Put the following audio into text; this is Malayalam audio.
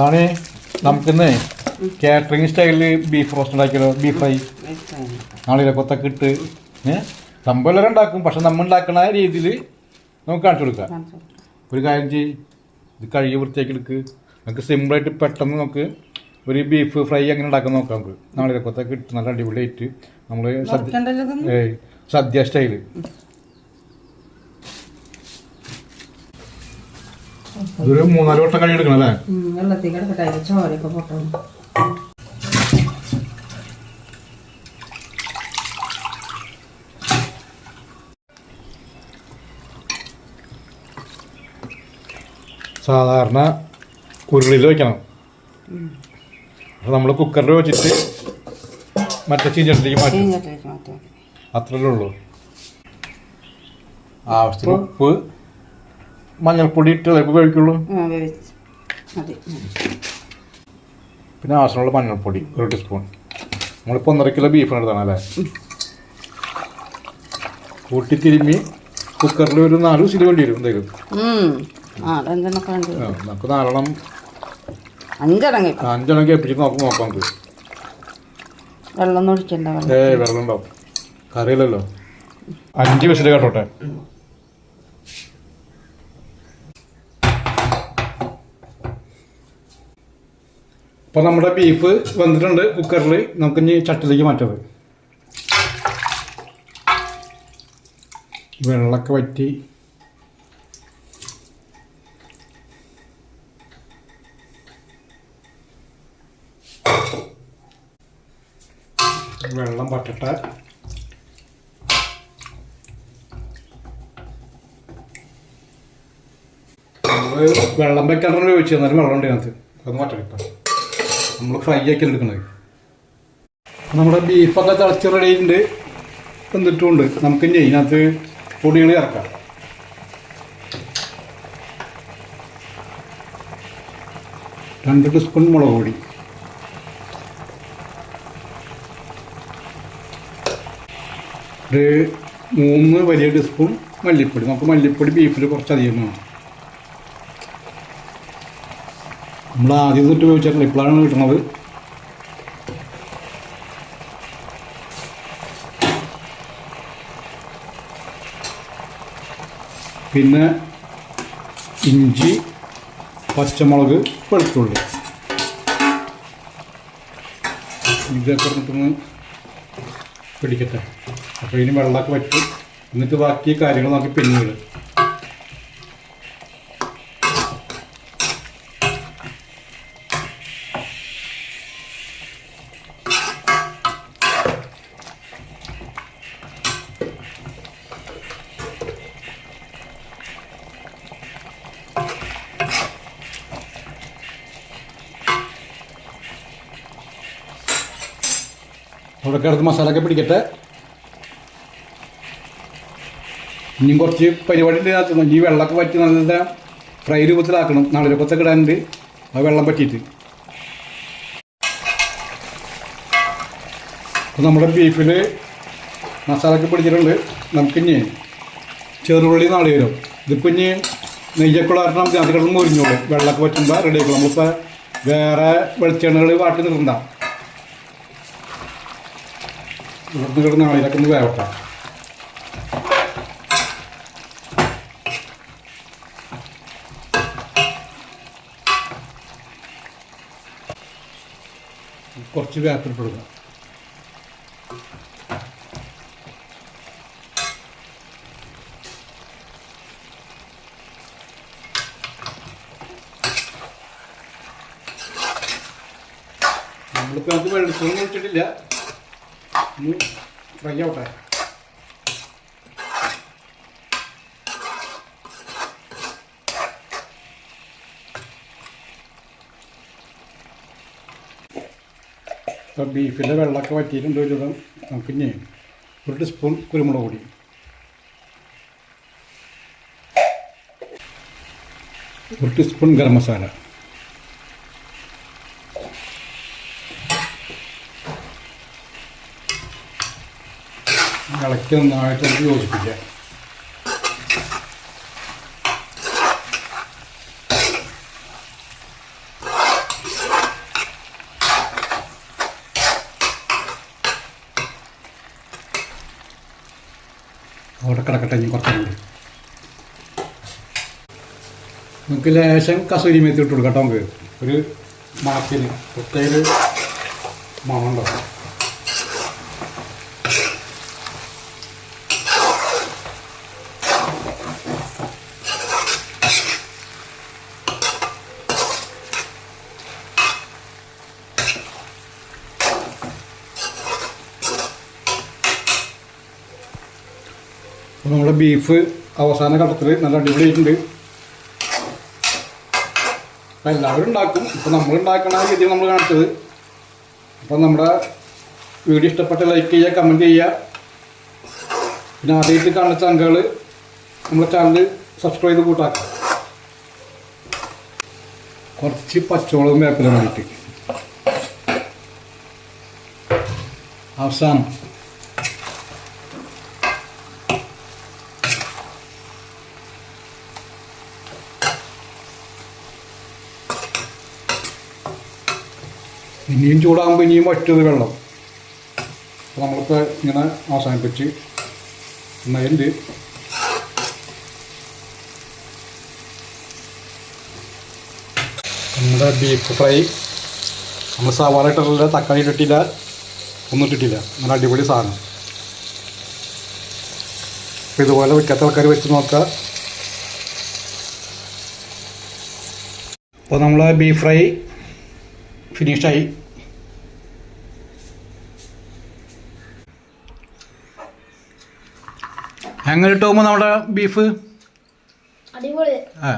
ആണ്. നമുക്കിന്ന് കാറ്ററിംഗ് സ്റ്റൈലിൽ ബീഫ് റോസ്റ്റ് ഉണ്ടാക്കിയല്ലോ ബീഫ് ഫ്രൈ. ആണല്ലോ? കൊത്തൊക്കെ ഇട്ട്. സംഭവം എല്ലാവരും ഉണ്ടാക്കും. പക്ഷെ നമ്മൾ ഉണ്ടാക്കുന്ന രീതിയിൽ നമുക്ക് കാണിച്ചു കൊടുക്കാം. ഒരു കാര്യം ചെയ്യ്. ഇത് കഴുകി വൃത്തിയാക്കി എടുക്ക്. നമുക്ക് സിമ്പിളായിട്ട് പെട്ടെന്ന് നമുക്ക് ഒരു ബീഫ് ഫ്രൈ അങ്ങനെ ഉണ്ടാക്കാൻ നോക്കാം നമുക്ക്. നാളെ കൊത്തൊക്കെ ഇട്ട് നല്ല അടിപൊളിയായിട്ട് നമ്മൾ സദ്യ സദ്യ സ്റ്റൈൽ ഇതൊരു മൂന്നാൽ വട്ടം കഴുകി എടുക്കണം അല്ലേ? വെള്ളത്തിൽ കിടക്കട്ടെ അതിന്റെ ചോരയൊക്കെ പൊട്ടണം. സാധാരണ ഉരുളിയിൽ വെക്കണം. അപ്പോൾ നമ്മൾ കുക്കറിൽ വെച്ചിട്ട് മറ്റേ ചീഞ്ചട്ടിലേക്ക് മാറ്റും. മാറ്റാം. ഉള്ളൂ. ആവശ്യത്തിന് ഉപ്പ് മഞ്ഞൾപ്പൊടി ഇട്ട് ഉപയോഗിക്കുള്ളൂ പിന്നെ ആവശ്യമുള്ള മഞ്ഞൾപ്പൊടി ഒരു ടീസ്പൂൺ നമ്മളിപ്പോൾ ഒന്നര കിലോ ബീഫിന് എടുത്താണ് അല്ലേ? കൂട്ടി തിരുമ്മി കുക്കറിൽ ഒരു നാല് വിസിൽ വേണ്ടി വരും എന്തെങ്കിലും നമുക്ക് നാലെണ്ണം അഞ്ചടങ്ങി അഞ്ചെണ്ണം കേൾപ്പിച്ച് നമുക്ക് നോക്കാം നമുക്ക്. വെള്ളം ഒഴിക്കണ്ട ഏ വെള്ളം ഉണ്ടാവും കറിയില്ലല്ലോ. അഞ്ച് വിസിൽ കേട്ടോട്ടെ. അപ്പോൾ നമ്മുടെ ബീഫ് വന്നിട്ടുണ്ട് കുക്കറിൽ നമുക്ക് ഇനി ചട്ടിലേക്ക് മാറ്റത് വെള്ളമൊക്കെ വറ്റി. വെള്ളം നമ്മൾ വെള്ളം വെക്കാൻ ഉപയോഗിച്ചു എന്നാലും വെള്ളം ഉണ്ട് അത് മാറ്റട്ടെ നമ്മൾ ഫ്രൈ ആക്കി എടുക്കുന്നത്. നമ്മുടെ ബീഫൊക്കെ തിളച്ച് റെഡിയുണ്ട് എന്നിട്ടുമുണ്ട് നമുക്ക് ഇനി ഇതിനകത്ത് പൊടികൾ ഇറക്കാം രണ്ട് ടീസ്പൂൺ മുളക് പൊടി. ഒരു മൂന്ന് വലിയ ടീസ്പൂൺ മല്ലിപ്പൊടി. നമുക്ക് മല്ലിപ്പൊടി ബീഫിൽ കുറച്ചധികം വേണം. നമ്മൾ ആദ്യം തൊട്ട് ഉപയോഗിച്ചിട്ടില്ല ഇപ്പോഴാണ് കിട്ടുന്നത് പിന്നെ ഇഞ്ചി പച്ചമുളക് വെളുത്തുള്ളി. ഇതൊക്കെ ഒന്ന് പിടിക്കട്ടെ. അപ്പോൾ ഇതിന് വെള്ളമൊക്കെ വറ്റി എന്നിട്ട് ബാക്കി കാര്യങ്ങൾ നോക്കി പിന്നീട്. കിടന്ന് മസാലയൊക്കെ പിടിക്കട്ടെ. ഇനിയും കുറച്ച് പരിപാടി ഉണ്ടാക്കുന്നു ഈ വെള്ളമൊക്കെ പറ്റി നല്ല ഫ്രൈ രൂപത്തിലാക്കണം. നാളിരപ്പത്തൊക്കെ ഇടാനുണ്ട്. ആ വെള്ളം പറ്റിയിട്ട്. അപ്പോൾ നമ്മുടെ ബീഫിൽ മസാലയൊക്കെ പിടിച്ചിട്ടുണ്ട്. നമുക്കിനി ചെറുള്ളി നാളികേരം. ഇതിപ്പോൾ ഇനി നെയ്യൊക്കെ കാരണം നമുക്ക് അത് കിടന്ന് മുറിഞ്ഞോളും വെള്ളമൊക്കെ പറ്റുമ്പോൾ റെഡി ആക്കും നമ്മളിപ്പോൾ വേറെ വെളിച്ചെണ്ണകൾ വാട്ടി നിർത്തണ്ട ഇവിടുന്ന് കിടന്ന് നാളികേരൊക്കെ ഒന്ന് വേവട്ടെ. കുറച്ച് വേപ്പിൽപ്പെടുക നമ്മളിപ്പോൾ അത് വെള്ളത്തിൽ ഒഴിച്ചിട്ടില്ല. ഒന്ന് ഫ്രൈ ആവട്ടെ ഇപ്പോൾ ബീഫിന്റെ വെള്ളമൊക്കെ വറ്റിയിട്ടുണ്ട് ഒരു വിധം നമുക്ക് ഇനി ഒരു ടീസ്പൂൺ കുരുമുളക് പൊടി. ഒരു ടീസ്പൂൺ ഗരം മസാല. ഇളക്കി നന്നായിട്ട് നമുക്ക് യോജിപ്പിക്കാം. അവിടെ കിടക്കട്ടെ ഇനി കുറച്ചും നമുക്ക് ലേശം കസൂരി മെത്തി ഇട്ട് കൊടുക്കട്ടോ നമുക്ക്. ഒരു മണത്തിന് പ്രത്യേക മണം അപ്പോൾ നമ്മുടെ ബീഫ് അവസാന ഘട്ടത്തിൽ നല്ല അടിപൊളിയായിട്ടുണ്ട്. അപ്പം എല്ലാവരും ഉണ്ടാക്കും. ഇപ്പം നമ്മൾ ഉണ്ടാക്കണ രീതിയിൽ നമ്മൾ കാണിച്ചത്. അപ്പം നമ്മുടെ വീഡിയോ ഇഷ്ടപ്പെട്ട ലൈക്ക് ചെയ്യുക കമന്റ് ചെയ്യുക. പിന്നെ ആദ്യമായിട്ട് കാണുന്ന ചങ്കുകൾ നമ്മുടെ ചാനൽ സബ്സ്ക്രൈബ് ചെയ്ത് കൂട്ടാക്കുക കുറച്ച് പച്ചമുളകും വേപ്പിലും വേണ്ടിയിട്ട് അവസാനം. ഇനിയും ചൂടാകുമ്പോൾ ഇനിയും വറ്റത് വെള്ളം. അപ്പോൾ നമ്മൾക്ക് ഇങ്ങനെ അവസാനിപ്പിച്ച് നയൽ നമ്മുടെ ബീഫ് ഫ്രൈ നമ്മൾ സവാള ഇട്ടിട്ടില്ല തക്കാളി ഇട്ടിട്ടില്ല ഒന്നും ഇട്ടിട്ടില്ല. നല്ല അടിപൊളി സാധനം. അപ്പോൾ ഇതുപോലെ വെക്കാത്ത ആൾക്കാർ വെച്ച് നോക്കുക അപ്പോൾ നമ്മൾ ബീഫ് ഫ്രൈ ഫിനിഷായി എങ്ങനെ ഇട്ടുമ്പോൾ നമ്മുടെ ബീഫ് അടിപൊളി. ആ.